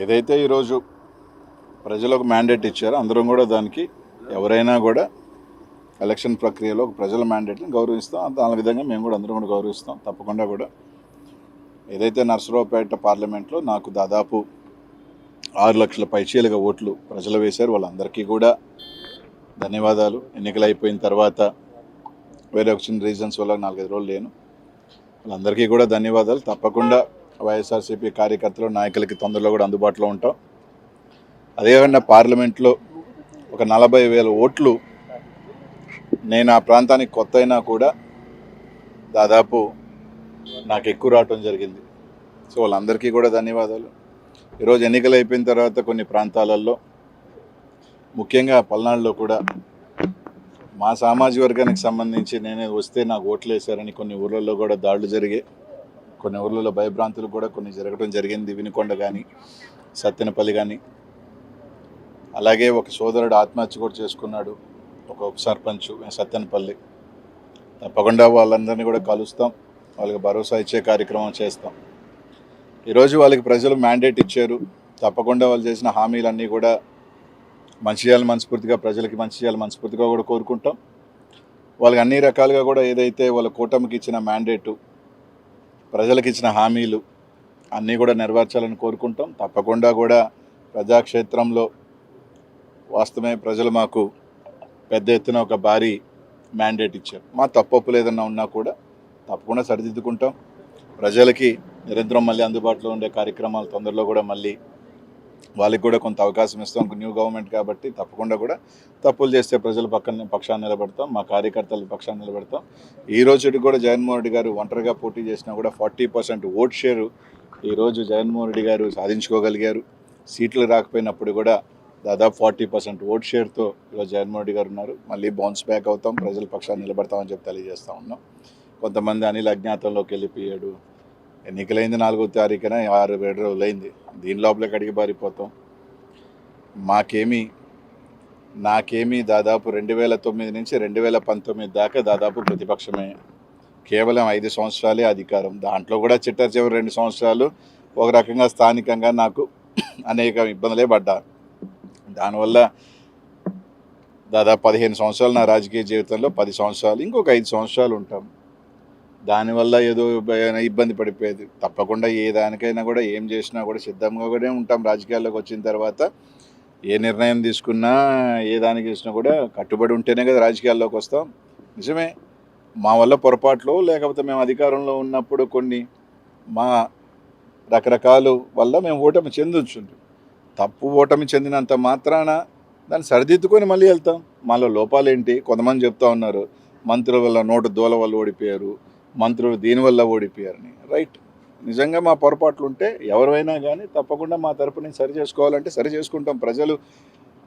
ఏదైతే ఈరోజు ప్రజలకు మ్యాండేట్ ఇచ్చారో అందరం కూడా దానికి ఎవరైనా కూడా ఎలక్షన్ ప్రక్రియలో ప్రజల మ్యాండేట్ని గౌరవిస్తాం. దాని విధంగా మేము కూడా అందరం కూడా గౌరవిస్తాం. తప్పకుండా కూడా ఏదైతే నర్సరావుపేట పార్లమెంట్లో నాకు దాదాపు ఆరు లక్షల పైచీలుగా ఓట్లు ప్రజలు వేశారు వాళ్ళందరికీ కూడా ధన్యవాదాలు. ఎన్నికలు అయిపోయిన తర్వాత వేరే ఒక చిన్న రీజన్స్ వల్ల నాలుగైదు రోజులు లేను. వాళ్ళందరికీ కూడా ధన్యవాదాలు. తప్పకుండా వైఎస్ఆర్సీపీ కార్యకర్తలు నాయకులకి తొందరలో కూడా అందుబాటులో ఉంటాం. అదేవిధంగా పార్లమెంట్లో ఒక నలభై వేల ఓట్లు నేను ఆ ప్రాంతానికి కొత్త అయినా కూడా దాదాపు నాకు ఎక్కువ రావటం జరిగింది. సో వాళ్ళందరికీ కూడా ధన్యవాదాలు. ఈరోజు ఎన్నికలు అయిపోయిన తర్వాత కొన్ని ప్రాంతాలలో ముఖ్యంగా పల్నాడులో కూడా మా సామాజిక వర్గానికి సంబంధించి నేనే వస్తే నాకు ఓట్లు వేశారని కొన్ని ఊర్లలో కూడా దాడులు జరిగాయి. కొన్ని ఊర్లలో భయభ్రాంతులు కూడా కొన్ని జరగడం జరిగింది. వినుకొండ కానీ సత్తెనపల్లి కానీ అలాగే ఒక సోదరుడు ఆత్మహత్య కూడా చేసుకున్నాడు. ఒక ఉప సర్పంచ్ సత్తెనపల్లి. తప్పకుండా వాళ్ళందరినీ కూడా కలుస్తాం. వాళ్ళకి భరోసా ఇచ్చే కార్యక్రమం చేస్తాం. ఈరోజు వాళ్ళకి ప్రజలు మ్యాండేట్ ఇచ్చారు. తప్పకుండా వాళ్ళు చేసిన హామీలన్నీ కూడా మంచి చేయాలి మనస్ఫూర్తిగా ప్రజలకి మంచి చేయాలి మనస్ఫూర్తిగా కూడా కోరుకుంటాం. వాళ్ళకి అన్ని రకాలుగా కూడా ఏదైతే వాళ్ళ కూటమికి ఇచ్చిన మ్యాండేటు ప్రజలకు ఇచ్చిన హామీలు అన్నీ కూడా నెరవేర్చాలని కోరుకుంటాం. తప్పకుండా కూడా ప్రజాక్షేత్రంలో వాస్తవమే ప్రజలు మాకు పెద్ద ఎత్తున ఒక భారీ మ్యాండేట్ ఇచ్చారు. మా తప్పప్పులు ఏదన్నా ఉన్నా కూడా తప్పకుండా సరిదిద్దుకుంటాం. ప్రజలకి నిరంతరం మళ్ళీ అందుబాటులో ఉండే కార్యక్రమాలు తొందరలో కూడా మళ్ళీ వాళ్ళకి కూడా కొంత అవకాశం ఇస్తాం. న్యూ గవర్నమెంట్ కాబట్టి తప్పకుండా కూడా తప్పులు చేస్తే ప్రజల పక్కన పక్షాన్ని నిలబెడతాం. మా కార్యకర్తల పక్షాన్ని నిలబెడతాం. ఈ రోజు కూడా జగన్మోహన్ రెడ్డి గారు ఒంటరిగా పోటీ చేసినా కూడా ఫార్టీ పర్సెంట్ ఓట్ షేరు ఈరోజు జగన్మోహన్ రెడ్డి గారు సాధించుకోగలిగారు. సీట్లు రాకపోయినప్పుడు కూడా దాదాపు ఫార్టీ పర్సెంట్ ఓట్ షేర్తో ఈరోజు జగన్మోహన్ రెడ్డి గారు ఉన్నారు. మళ్ళీ బౌన్స్ బ్యాక్ అవుతాం. ప్రజల పక్షాన్ని నిలబడతామని చెప్పి తెలియజేస్తూ ఉన్నాం. కొంతమంది అనిల్ అజ్ఞాతంలోకి వెళ్ళిపోయాడు. ఎన్నికలైంది నాలుగో తారీఖున ఆరు ఏడు రోజులైంది. దీని లోపలికి అడిగి పారిపోతాం. మాకేమీ నాకేమీ దాదాపు రెండు వేల తొమ్మిది నుంచి రెండు వేల పంతొమ్మిది దాకా దాదాపు ప్రతిపక్షమే. కేవలం ఐదు సంవత్సరాలే అధికారం. దాంట్లో కూడా చిట్టర్ చివరి రెండు సంవత్సరాలు ఒక రకంగా స్థానికంగా నాకు అనేక ఇబ్బందులే పడ్డా. దానివల్ల దాదాపు పదిహేను సంవత్సరాలు నా రాజకీయ జీవితంలో పది సంవత్సరాలు ఇంకొక ఐదు సంవత్సరాలు ఉంటాం. దానివల్ల ఏదో ఇబ్బంది పడిపోయేది. తప్పకుండా ఏ దానికైనా కూడా ఏం చేసినా కూడా సిద్ధంగా కూడా ఉంటాం. రాజకీయాల్లోకి వచ్చిన తర్వాత ఏ నిర్ణయం తీసుకున్నా ఏ దానికి చేసినా కూడా కట్టుబడి ఉంటేనే కదా రాజకీయాల్లోకి వస్తాం. నిజమే. మా వల్ల పొరపాట్లు లేకపోతే మేము అధికారంలో ఉన్నప్పుడు కొన్ని మా రకరకాలు వల్ల మేము ఓటమి చెందొచ్చు తప్పు ఓటమి చెందినంత మాత్రాన దాన్ని సరిదిద్దుకొని మళ్ళీ వెళ్తాం. మాలో లోపాలు ఏంటి కొంతమంది చెప్తా ఉన్నారు. మంత్రుల వల్ల నోటు దూల వల్ల ఓడిపోయారు. మంత్రులు దీనివల్ల ఓడిపోయారని. రైట్ నిజంగా మా పొరపాట్లు ఉంటే ఎవరైనా కానీ తప్పకుండా మా తరపున సరి చేసుకోవాలంటే సరి చేసుకుంటాం. ప్రజలు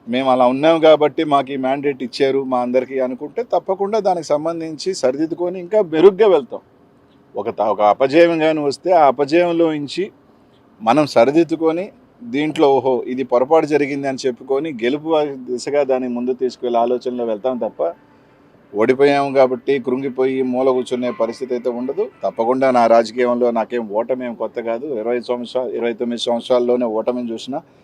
మేము అలా ఉన్నాం కాబట్టి మాకు ఈ మ్యాండేట్ ఇచ్చారు మా అందరికీ అనుకుంటే తప్పకుండా దానికి సంబంధించి సరిదిద్దుకొని ఇంకా మెరుగ్గా వెళ్తాం. ఒక ఒక అపజయం కానీ వస్తే ఆ అపజయంలో నుంచి మనం సరిదిద్దుకొని దీంట్లో ఓహో ఇది పొరపాటు జరిగింది అని చెప్పుకొని గెలుపు దిశగా దాన్ని ముందు తీసుకెళ్ళే ఆలోచనలో వెళ్తాం తప్ప ఓడిపోయాము కాబట్టి కృంగిపోయి మూల కూర్చునే పరిస్థితి అయితే ఉండదు. తప్పకుండా నా రాజకీయంలో నాకేం ఓటమేం కొత్త కాదు. ఇరవై సంవత్సరాలు ఇరవై తొమ్మిది సంవత్సరాల్లోనే ఓటమిని చూసిన